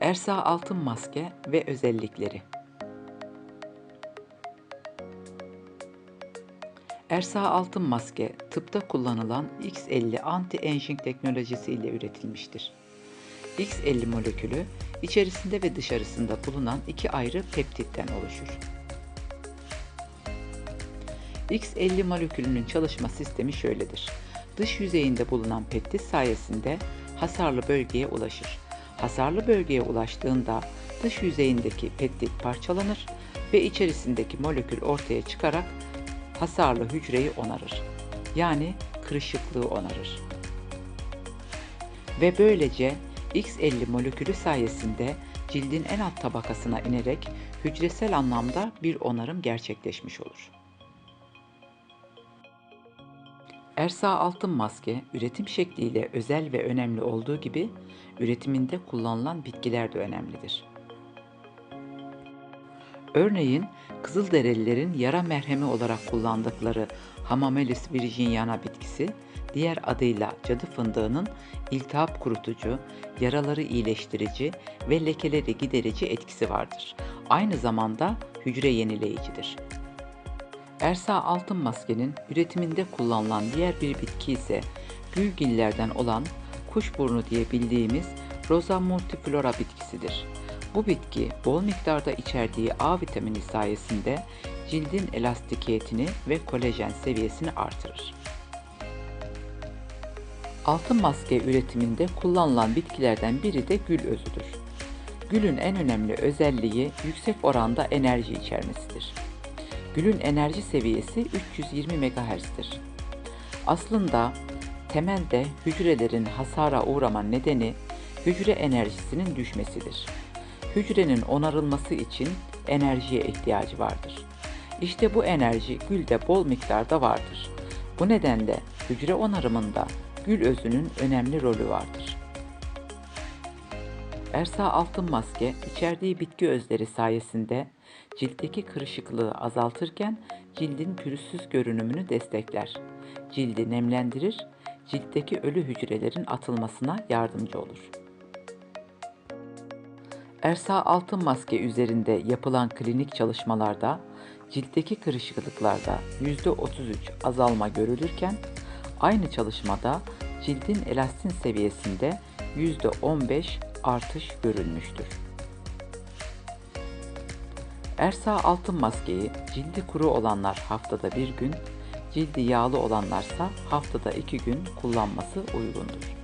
Ersa altın maske ve özellikleri. Ersa altın maske tıpta kullanılan X50 anti-aging teknolojisi ile üretilmiştir. X50 molekülü içerisinde ve dışarısında bulunan iki ayrı peptitten oluşur. X50 molekülünün çalışma sistemi şöyledir. Dış yüzeyinde bulunan peptit sayesinde hasarlı bölgeye ulaşır. Hasarlı bölgeye ulaştığında dış yüzeyindeki peptit parçalanır ve içerisindeki molekül ortaya çıkarak hasarlı hücreyi onarır. Yani kırışıklığı onarır. Ve böylece X50 molekülü sayesinde cildin en alt tabakasına inerek hücresel anlamda bir onarım gerçekleşmiş olur. Ersa altın maske üretim şekliyle özel ve önemli olduğu gibi üretiminde kullanılan bitkiler de önemlidir. Örneğin Kızılderililerin yara merhemi olarak kullandıkları Hamamelis virginiana bitkisi, diğer adıyla cadı fındığının iltihap kurutucu, yaraları iyileştirici ve lekeleri giderici etkisi vardır. Aynı zamanda hücre yenileyicidir. Ersa altın maskenin üretiminde kullanılan diğer bir bitki ise gülgillerden olan kuşburnu diye bildiğimiz Rosa multiflora bitkisidir. Bu bitki bol miktarda içerdiği A vitamini sayesinde cildin elastikiyetini ve kolajen seviyesini artırır. Altın maske üretiminde kullanılan bitkilerden biri de gül özüdür. Gülün en önemli özelliği yüksek oranda enerji içermesidir. Gülün enerji seviyesi 320 MHz'dir. Aslında temelde hücrelerin hasara uğrama nedeni hücre enerjisinin düşmesidir. Hücrenin onarılması için enerjiye ihtiyacı vardır. İşte bu enerji gülde bol miktarda vardır. Bu nedenle hücre onarımında gül özünün önemli rolü vardır. Ersa altın maske içerdiği bitki özleri sayesinde ciltteki kırışıklığı azaltırken cildin pürüzsüz görünümünü destekler. Cildi nemlendirir, ciltteki ölü hücrelerin atılmasına yardımcı olur. Ersa altın maske üzerinde yapılan klinik çalışmalarda ciltteki kırışıklıklarda %33 azalma görülürken aynı çalışmada cildin elastin seviyesinde %15 artış görülmüştür. Ersa altın maskeyi cildi kuru olanlar haftada bir gün, cildi yağlı olanlarsa haftada iki gün kullanması uygundur.